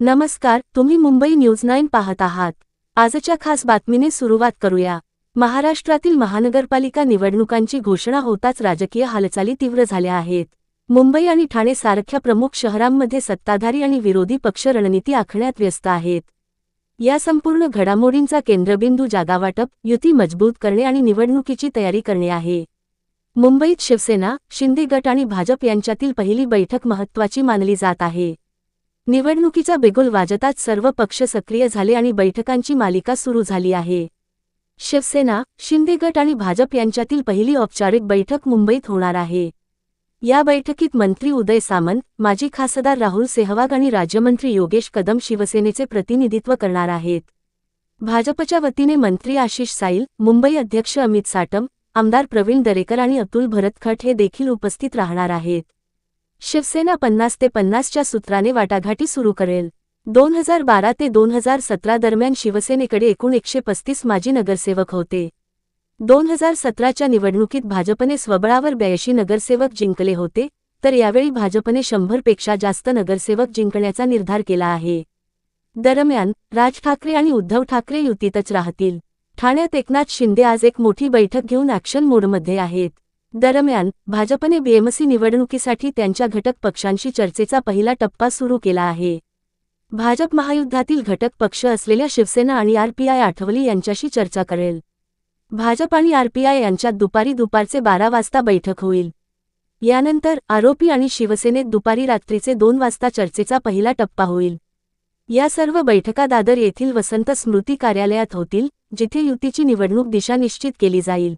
नमस्कार तुम्ही Mumbai news nine पाहत आहात. आजच्या खास बातमीने सुरुवात करूया. महाराष्ट्रातील महानगरपालिका निवडणुकांची घोषणा होताच राजकीय हालचाली तीव्र झाल्या आहेत. मुंबई आणि ठाणे सारख्या प्रमुख शहरांमध्ये सत्ताधारी आणि विरोधी पक्ष रणनीती आखण्यात व्यस्त आहेत. या संपूर्ण घडामोडींचा केंद्रबिंदू जागावाटप युती मजबूत करणे आणि निवडणुकीची तयारी करणे आहे. मुंबईत शिवसेना शिंदे गट आणि भाजप यांच्यातील पहिली बैठक महत्त्वाची मानली जात आहे. निवडणुकीचा बेगुल वाजताच सर्व पक्ष सक्रिय झाले आणि बैठकांची मालिका सुरू झाली आहे. शिवसेना शिंदे गट आणि भाजप यांच्यातील पहिली औपचारिक बैठक मुंबईत होणार आहे. या बैठकीत मंत्री उदय सामंत माजी खासदार राहुल सेहवाग आणि राज्यमंत्री योगेश कदम शिवसेनेचे प्रतिनिधित्व करणार आहेत. भाजपच्या वतीने मंत्री आशिष साईल मुंबई अध्यक्ष अमित साटम आमदार प्रवीण दरेकर आणि अतुल भरतखट हे देखील उपस्थित राहणार आहेत. शिवसेना पन्नास ते पन्नासच्या सूत्राने वाटाघाटी सुरू करेल. दोन हजार बारा ते दोन हजार सतरा दरम्यान शिवसेनेकडे एकूण एकशे पस्तीस माजी नगरसेवक होते. दोन हजार सतराच्या निवडणुकीत भाजपने स्वबळावर ब्याऐंशी नगरसेवक जिंकले होते तर यावेळी भाजपने शंभरपेक्षा जास्त नगरसेवक जिंकण्याचा निर्धार केला आहे. दरम्यान राज ठाकरे आणि उद्धव ठाकरे युतीतच राहतील. ठाण्यात एकनाथ शिंदे आज एक मोठी बैठक घेऊन ॲक्शन मोडमध्ये आहेत. दरम्यान भाजपने बीएमसी निवडणुकीसाठी त्यांच्या घटक पक्षांशी चर्चेचा पहिला टप्पा सुरू केला आहे. भाजप महायुद्धातील घटक पक्ष असलेल्या शिवसेना आणि आरपीआय आठवली यांच्याशी चर्चा करेल. भाजप आणि आरपीआय यांच्यात दुपारी दुपारचे बारा वाजता बैठक होईल. यानंतर आरोपी आणि शिवसेनेत दुपारी रात्रीचे दोन वाजता चर्चेचा पहिला टप्पा होईल. या सर्व बैठका दादर येथील वसंत स्मृती कार्यालयात होतील जिथे युतीची निवडणूक दिशा निश्चित केली जाईल.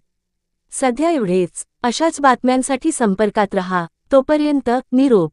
सध्या एवढेच. अशाच बातम्यांसाठी संपर्कात रहा. तोपर्यंत निरोप.